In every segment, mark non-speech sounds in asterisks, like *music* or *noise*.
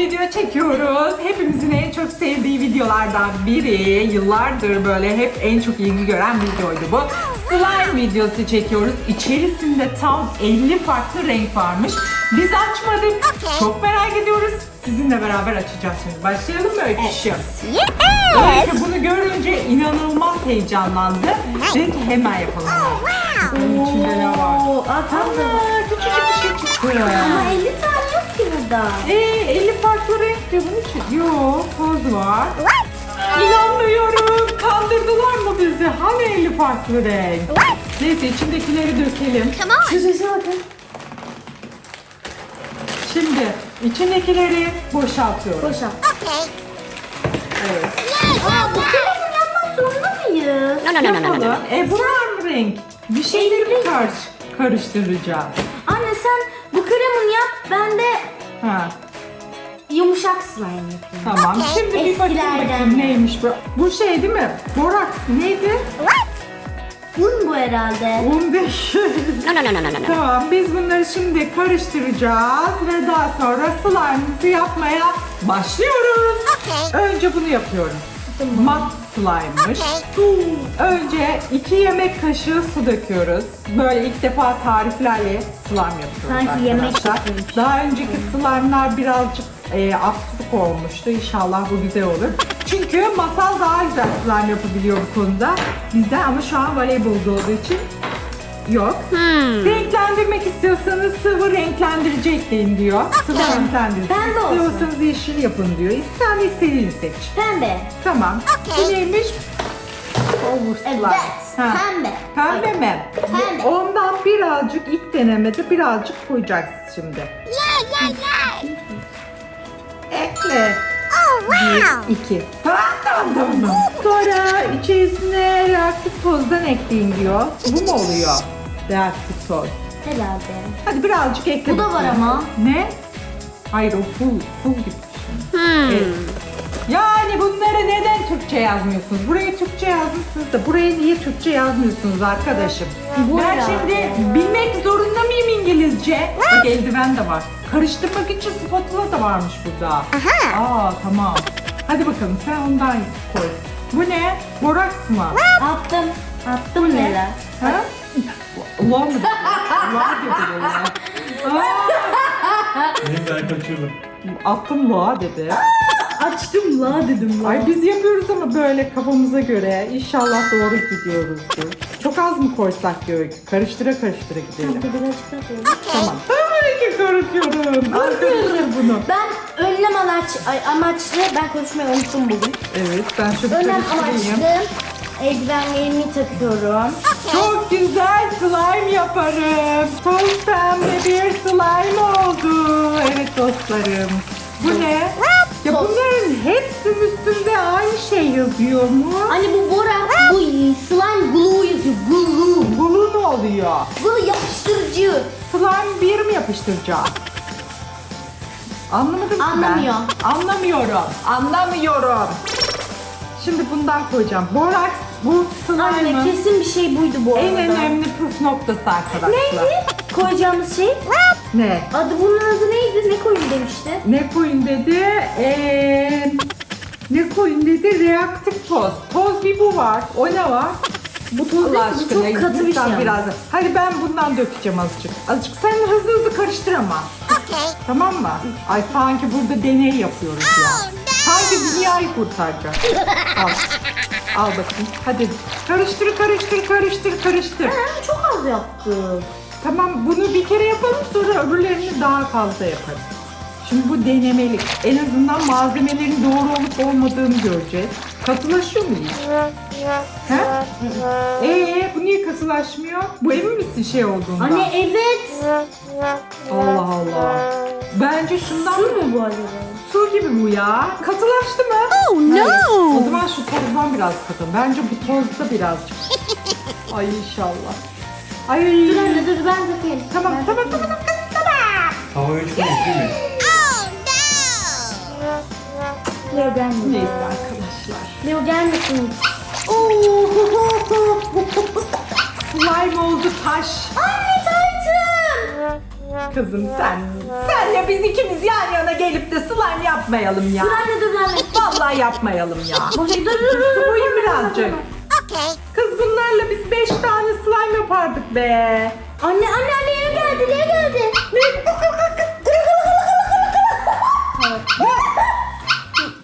video çekiyoruz. Hepimizin en çok sevdiği videolardan biri. Yıllardır böyle hep en çok ilgi gören videoydu bu. Slime videosu çekiyoruz. İçerisinde tam 50 farklı renk varmış. Biz açmadık. Çok merak ediyoruz. Sizinle beraber açacağız şimdi. Başlayalım mı Öyküşüm? Yes. Öykü bunu görünce inanılmaz heyecanlandı. Dedi ki hemen yapalım. Bunun içinde ne var? Aa, tam da. Küçücük bir şey çıktı. Ama 50 tane burada. Ee, 50 farklı renk diyor bunun için. Yok, toz var. What? İnanmıyorum. Kandırdılar mı bizi? Hani 50 farklı renk? What? Neyse içindekileri dökelim. On. Şu sese bakın. Şimdi içindekileri boşaltıyorum. Boşalt. Okay. Evet. Aa, bu telefon yapmak zorunda mıyız? No, no, no, no, no, no, no. Yapalım. E bunlar mı renk? Bir şeyleri karış karıştıracağım? Anne sen bu kremini yap, ben de Ha, yumuşak slime yapayım. tamam. Okey. Şimdi bir bakayım Eskilerden. bakayım neymiş bu. Bu şey değil mi? Boraks neydi? What? Un bu herhalde. Un değil. No, no, no, no, no, no, no. Tamam biz bunları şimdi karıştıracağız ve daha sonra slime'ımızı yapmaya başlıyoruz. Okay. Önce bunu yapıyorum. Mat slime'mış. Önce 2 yemek kaşığı su döküyoruz. Böyle ilk defa tariflerle slime yapıyoruz Sanki yemek arkadaşlar. yapıyormuş. Daha önceki slime'lar birazcık e, absürt olmuştu. İnşallah bu güzel olur. Çünkü masal daha güzel slime yapabiliyor bu konuda. Bizden ama şu an voleybolda olduğu için yok. Hmm. Renklendirmek istiyorsanız sıvı renklendirici ekleyin diyor. Sıvı renklendirici. Pembe olsun. İstiyorsanız yeşil yapın diyor. İster istediğini seç. Pembe. Tamam. Bu Okey. neymiş? Evet. Ha. Pembe. Pembe mi? Pembe. Ondan birazcık ilk denemede birazcık koyacaksınız şimdi. Yeah, yeah, yeah. Ekle. Oh, wow. Bir, iki. Tamam tamam tamam. Sonra içerisine reaktif tozdan ekleyin diyor. Bu mu oluyor? Reaktif toz. Herhalde. Hadi birazcık ekle. Bu da var bakayım. ama. Ne? Hayır o pul, pul gibi bir şey. Hmm. Evet. Yani bunları neden Türkçe yazmıyorsunuz? Buraya Türkçe yazmışsınız da buraya niye Türkçe yazmıyorsunuz arkadaşım? Bu ben herhalde. şimdi bilmek zorunda mıyım İngilizce? Bak eldiven de var. Karıştırmak için spatula da varmış burada. Aha. Aa tamam. Hadi bakalım sen ondan koy. Bu ne? Boraks mı? Attım. Attım neler? Ha? Ulan mı? Ulan dedi böyle. Aa, Neyse ben kaçıyordum. attım loğa dedi. Açtım la dedim la. Ay biz yapıyoruz ama böyle kafamıza göre. İnşallah doğru gidiyoruzdur. Çok az mı koysak diyor. Karıştıra karıştıra gidelim. Hadi birazcık atıyorum. Tamam. Tabii ki karışıyorum. Arkadaşlar bunu. Ben önlem amaç, ay, amaçlı, ben konuşmayı unuttum bugün. Evet ben şunu Önlem karıştırayım. amaçlı eldivenlerimi takıyorum. Çok güzel slime yaparım. Toz pembe bir slime oldu. Evet dostlarım. Bu ne? Ya Toz. bunların hepsinin üstünde aynı şey yazıyor mu? Hani bu borak, bu slime glue yazıyor. Glue. Glue ne oluyor? Glue yapıştırıcı. Slime bir mi yapıştıracağım? Anlamadım ki Anlamıyor. ben. Anlamıyorum. Anlamıyorum. Şimdi bundan koyacağım. Boraks bu Anne slime'ın kesin bir şey buydu bu arada. en önemli püf noktası arkadaşlar. Neydi? Koyacağımız şey. Ne? Adı bunun adı neydi? Ne koyun demişti? Ne koyun dedi? Ee, ne koyun dedi? Reaktif toz. Toz bir bu var. O ne var? Bu toz Bu Allah aşkına. çok katı bir lütfen şey ama. biraz. da- Hadi ben bundan dökeceğim azıcık. Azıcık. Sen hızlı hızlı karıştır ama. Okay. Tamam mı? Ay sanki burada deney yapıyoruz ya. Oh. Sanki dünyayı kurtaracak. *laughs* Al. Al bakayım. Hadi. Karıştır, karıştır, karıştır, karıştır. Ben çok az yaptım. Tamam bunu bir kere yapalım sonra öbürlerini daha fazla yaparız. Şimdi bu denemelik. En azından malzemelerin doğru olup olmadığını göreceğiz. Katılaşıyor muyuz? He? Ee bu niye katılaşmıyor? Bu emin misin şey olduğundan? Anne evet. Allah Allah. Bence şundan Su mu bu arada? Su gibi bu ya. Katılaştı mı? Oh, no. O zaman şu tozdan biraz katın. Bence bu tozda birazcık. *laughs* Ay inşallah. Ay. Dur anne dur ben dökeyim. Tamam Ben tamam dökeyim. tamam. tamam. Havaya değil mi? Oh, no. Leo gelmiyor. Neyse arkadaşlar. Leo gelmesin. *laughs* Slime oldu taş. Anne tartım. Kızım sen, senle biz ikimiz yan yana gelip de slime yapmayalım ya. Anne dur anne. Vallahi yapmayalım ya. Dur dur dur. Koyayım birazcık. Okay. Kız bunlarla biz beş tane slime yapardık be. Anne anne anne yine geldi niye geldi?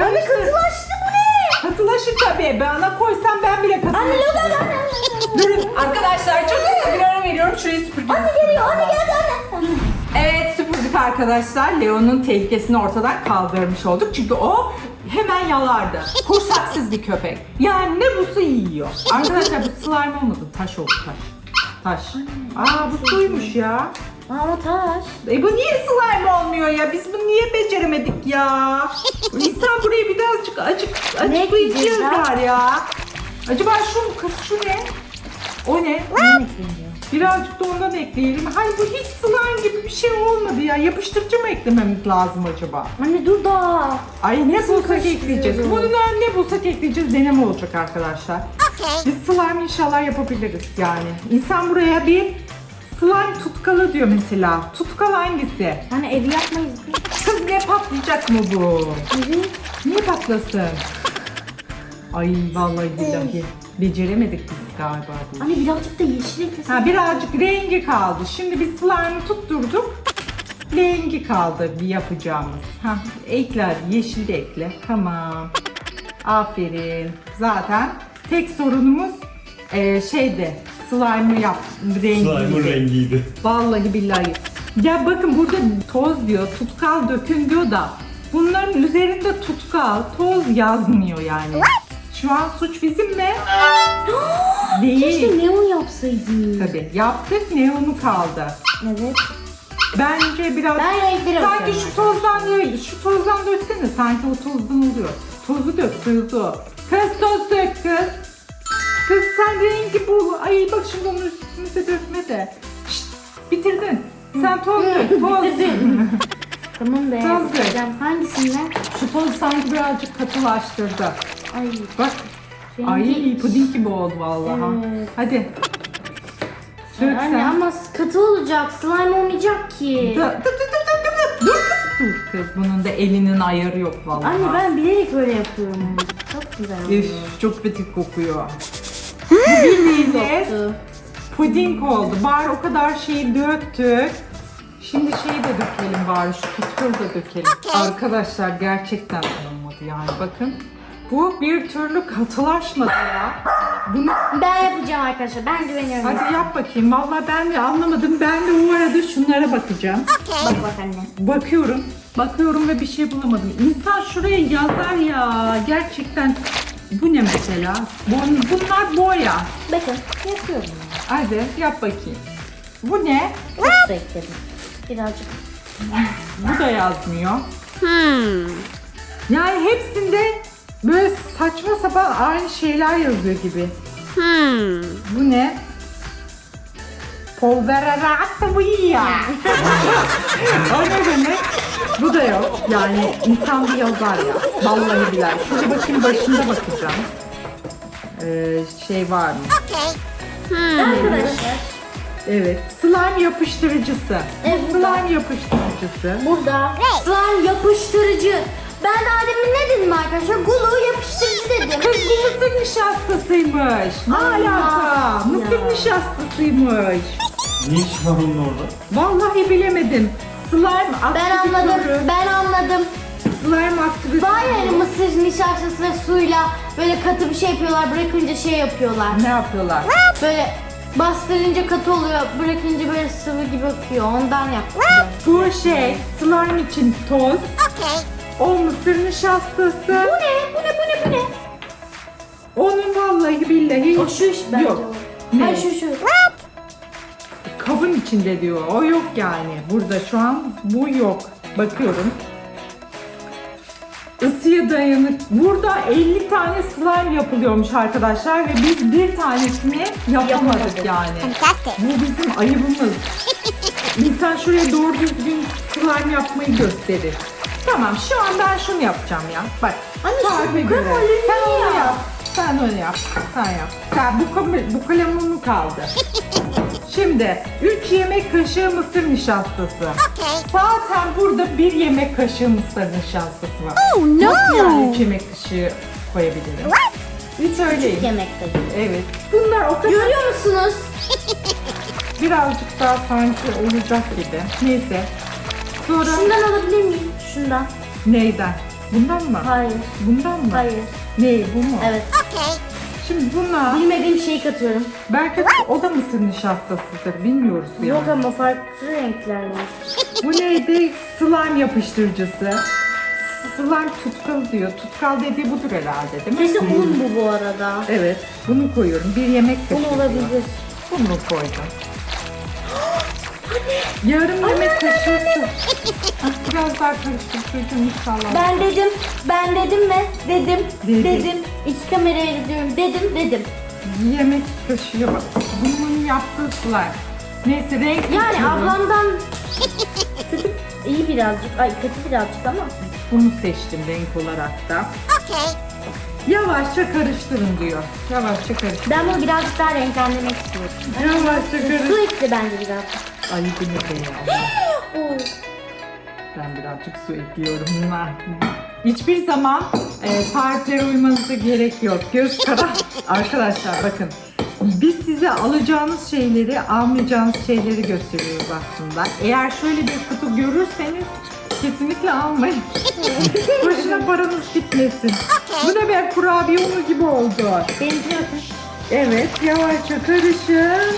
Anne Katılaştı bu ne? Katılaşır tabii. Bana koysan ben bile katılaşırım. anne anne. anne. Durun arkadaşlar çok kısa bir ara veriyorum. Şurayı süpürge. Anne geliyor anne geldi arkadaşlar. Leo'nun tehlikesini ortadan kaldırmış olduk. Çünkü o hemen yalardı. Kursaksız bir köpek. Yani ne busu yiyor. Arkadaşlar bu slime olmadı. Taş oldu taş. Taş. Aa bu suymuş ya. Ama taş. E bu niye slime olmuyor ya? Biz bunu niye beceremedik ya? İnsan burayı birazcık acık ekleyeceğiz açıklayacaklar ya. Acaba şu kız şu ne? O ne? Ne? Birazcık da ondan ekleyelim. Hayır bu hiç slime gibi bir şey olmadı ya. Yapıştırıcı mı eklememiz lazım acaba? Anne dur daha. Ay ne bulsak karıştırıyoruz? ekleyeceğiz. Bunun ne bulsak ekleyeceğiz. Deneme olacak arkadaşlar. Okay. Biz slime inşallah yapabiliriz yani. İnsan buraya bir slime tutkalı diyor mesela. Tutkal hangisi? Anne evi yapmayız. Kız ne patlayacak mı bu? Evet. Niye patlasın? Ay vallahi billahi. Beceremedik biz galiba bu. Anne birazcık da yeşil eklesin. Ha birazcık rengi kaldı. Şimdi biz slime'ı tutturduk. Rengi kaldı bir yapacağımız. Ha ekle yeşil de ekle. Tamam. Aferin. Zaten tek sorunumuz e, şeydi. Slime'ı yap Slime'ın rengiydi. rengiydi. Vallahi billahi. Ya bakın burada toz diyor, tutkal dökün diyor da bunların üzerinde tutkal, toz yazmıyor yani. Şu an suç bizim mi? *gasps* Değil. Keşke neon yapsaydı. Tabii yaptık neonu kaldı. Evet. Bence biraz Ben renkleri sanki bakıyorum şu tozdan değil, şu tozdan döksene sanki o tozdan oluyor. Tozu dök tozu. Kız toz dök kız. Kız sen rengi bul. Ay bak şimdi onun üstümüze dökme de. Şşt, bitirdin. Sen toz dök toz. Bitirdin. *laughs* Tamam be. Toz dök. yapacağım. Hangisinden? Şu toz sanki birazcık katılaştırdı. Ay. Bak. Ay puding gibi oldu vallahi. Evet. Hadi. Anne sen. ama katı olacak. Slime olmayacak ki. Dur, dur, dur, dur, dur, dur. Dur kız, dur kız. Bunun da elinin ayarı yok vallahi. Anne ben bilerek öyle yapıyorum. Çok güzel. Üf, çok kötü kokuyor. Koktu. puding oldu. Bari o kadar şeyi döktük. Şimdi şeyi de dökelim bari. Şu tutkulu da dökelim. Arkadaşlar gerçekten olmadı yani bakın. Bu bir türlü katılaşmadı ya. Bunu Ben yapacağım arkadaşlar. Ben güveniyorum. hadi yap bakayım. Vallahi ben de anlamadım. Ben de o arada şunlara bakacağım. Bak bak anne. Bakıyorum. Bakıyorum ve bir şey bulamadım. İnsan şuraya yazar ya. Gerçekten bu ne mesela? Bun- Bunlar boya. Bakın yapıyorum. Hadi yap bakayım. Bu ne? Çok da ekledim. Birazcık. Bu da yazmıyor. Hmm. Yani hepsinde böyle saçma sapan aynı şeyler yazıyor gibi. Hmm. Bu ne? Polverarata bu ya. *laughs* o ne demek? Bu da yok. Yani insan bir yazar ya. Vallahi billahi. Şurada bakayım başında bakacağım. Ee, şey var mı? Okay. Arkadaşlar Evet. Slime yapıştırıcısı. Evet. Slime yapıştırıcısı. burada slime yapıştırıcı. Ben daha demin ne dedim arkadaşlar? Glue yapıştırıcı dedim. Kız bu mısır nişastasıymış. Ne Allah alaka? Mısır ya. nişastasıymış. Ne iş var onun orada? Vallahi bilemedim. Slime Ben aktivitörü. anladım. Ben anladım. Slime aktivitörü. Var ya hani mısır nişastası ve suyla böyle katı bir şey yapıyorlar. Bırakınca şey yapıyorlar. Ne yapıyorlar? Böyle bastırınca katı oluyor. Bırakınca böyle sıvı gibi akıyor. Ondan yaptım. Bu şey slime için toz. Okay. Nişastası. Bu ne? Bu ne? Bu ne? Bu ne? Onun vallahi billahi. O şu iş bence Yok. Ne? Ay şu şu. Kabın içinde diyor. O yok yani. Burada şu an bu yok. Bakıyorum. Isıya dayanık. Burada 50 tane slime yapılıyormuş arkadaşlar ve biz bir tanesini yapamadık Yapamadık. yani. Fantastic. Bu bizim ayıbımız. *laughs* İnsan şuraya doğru düzgün slime yapmayı gösterir. Tamam şu an ben şunu yapacağım ya. Bak. Anne şu tarife göre. kalemleri Sen onu yap. yap. Sen onu yap. Sen yap. Sen bu, kalem, bu kalem onu kaldı. *laughs* Şimdi 3 yemek kaşığı mısır nişastası. Okay. Zaten burada 1 yemek kaşığı mısır nişastası var. Oh Nasıl yani no. 3 yemek kaşığı koyabilirim? What? Üç söyleyin. Yemekte. Evet. Bunlar o kadar Görüyor musunuz? birazcık daha sanki olacak gibi. Neyse. Sonra Şundan alabilir miyim? Şundan. neyden? Bundan mı? Hayır. Bundan mı? Hayır. Ne bu mu? Evet. Okay. Şimdi bunlar Bilmediğim şeyi katıyorum. belki o da mısır nişastasıdır. Bilmiyoruz yani. Yok ama farklı renkler var. Bu neydi? Slime yapıştırıcısı. Slime tutkal diyor. Tutkal dediği budur herhalde değil mi? Kesin un bu bu arada. Evet. Bunu koyuyorum. Bir yemek Un kaşığı. olabilir. Bunu koydum. Yarım yemek kaşığı su. Ah, Biraz daha karıştıracağım inşallah. Ben dedim, ben dedim mi? Dedim, Dedi. dedim. İki kameraya gidiyorum. Dedim, dedim. Yemek kaşığı bak. Bunun yaptığı. Neyse renk Yani seçiyorum. ablamdan kötü, iyi birazcık. Ay kötü birazcık ama. Bunu seçtim renk olarak da. Okay. Yavaşça karıştırın diyor. Yavaşça karıştırın. Ben bunu birazcık daha renklendirmek istiyorum. Yavaşça Su karıştırın. bence birazcık. Ay bu ne be ya. *gasps* Oo. Ben birazcık su ekliyorum. Mwah. Hiçbir zaman e, tariflere uymanıza gerek yok. Göz kara. *laughs* Arkadaşlar bakın. Biz size alacağınız şeyleri, almayacağınız şeyleri gösteriyoruz aslında. Eğer şöyle bir kutu görürseniz kesinlikle almayın. *laughs* Boşuna paranız gitmesin. Bu ne be kurabiye unu gibi oldu. Bakın. Evet yavaşça karışın.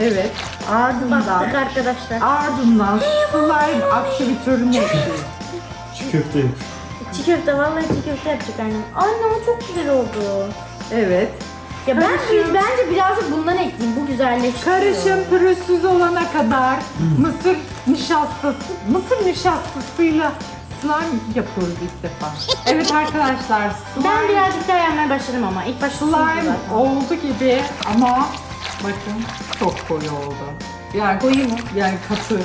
Evet ardından Baktık arkadaşlar. ardından slime aktivitörünü ekleyin. Çiğ köfte. Çiğ köfte vallahi çiğ köfte yapacak annem. Anne o çok güzel oldu. Evet. Ya ben Karışım. bence birazcık bundan ekleyeyim. Bu güzelleştiriyor. Karışım pürüzsüz olana kadar mısır nişastası, mısır nişastasıyla slime yapıyoruz ilk defa. Evet arkadaşlar slime, Ben birazcık daha yenmeye başladım ama ilk başta slime oldu gibi ama bakın çok koyu oldu. Yani Koyu mu? Yani katı.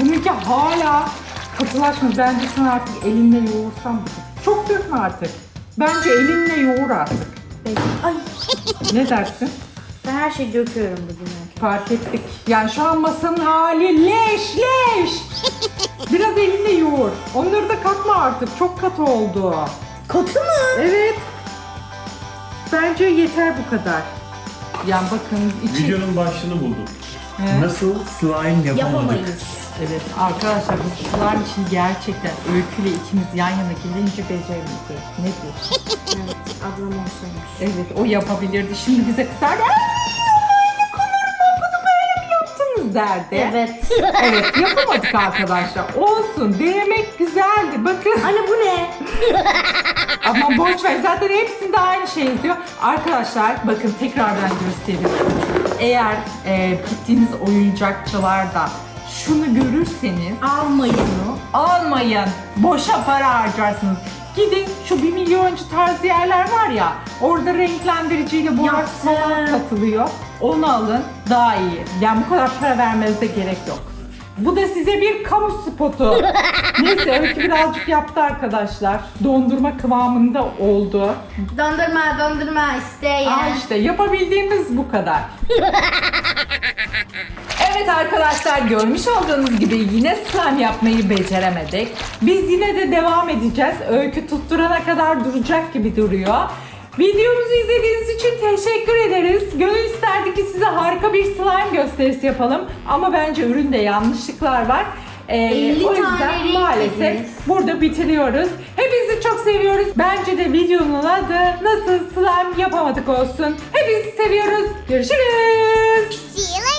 Bununki hala katılaşmadı. Bence sen artık elinle yoğursan. Çok dökme artık. Bence elinle yoğur artık. Peki. Ay Ne dersin? ben her şeyi döküyorum bugün. Fark ettik. Yani şu an masanın hali leş leş. Biraz elinle yoğur. Onları da katma artık. Çok katı oldu. Katı mı? Evet. Bence yeter bu kadar. Yani bakın içi... Videonun başlığını buldum. He. Nasıl slime yapamadık? Yapamayız. Evet arkadaşlar bu slime için gerçekten öyküyle ikimiz yan yana gelince beceremedi. Ne diyorsun? *laughs* Evet ablam olsaymış. Evet o yapabilirdi. Şimdi bize kızardı. Derdi. Evet. *laughs* Evet yapamadık arkadaşlar. Olsun denemek güzeldi. Bakın Anne bu ne? *laughs* ama boş ver zaten hepsinde aynı şey yazıyor. Arkadaşlar bakın tekrardan gösteriyorum. Eğer e, gittiğiniz oyuncakçılarda şunu görürseniz Almayın. almayın. Boşa para harcarsınız. Gidin şu bir milyoncu tarzı yerler var ya orada renklendiriciyle Yaptım. falan satılıyor. Onu alın daha iyi. Yani bu kadar para vermenize gerek yok. Bu da size bir kamu spotu. *laughs* Neyse Öykü birazcık yaptı arkadaşlar. Dondurma kıvamında oldu. Dondurma dondurma isteyen. Aa işte yapabildiğimiz bu kadar. *laughs* Evet arkadaşlar görmüş olduğunuz gibi yine slime yapmayı beceremedik. Biz yine de devam edeceğiz. Öykü tutturana kadar duracak gibi duruyor. Videomuzu izlediğiniz için teşekkür ederiz. Gönül isterdi ki size harika bir slime gösterisi yapalım. Ama bence üründe yanlışlıklar var. Ee, 50 o tane yüzden renk maalesef dediniz. burada bitiriyoruz. Hepinizi çok seviyoruz. Bence de videonun adı nasıl slime yapamadık olsun. Hepinizi seviyoruz. Görüşürüz. See ya.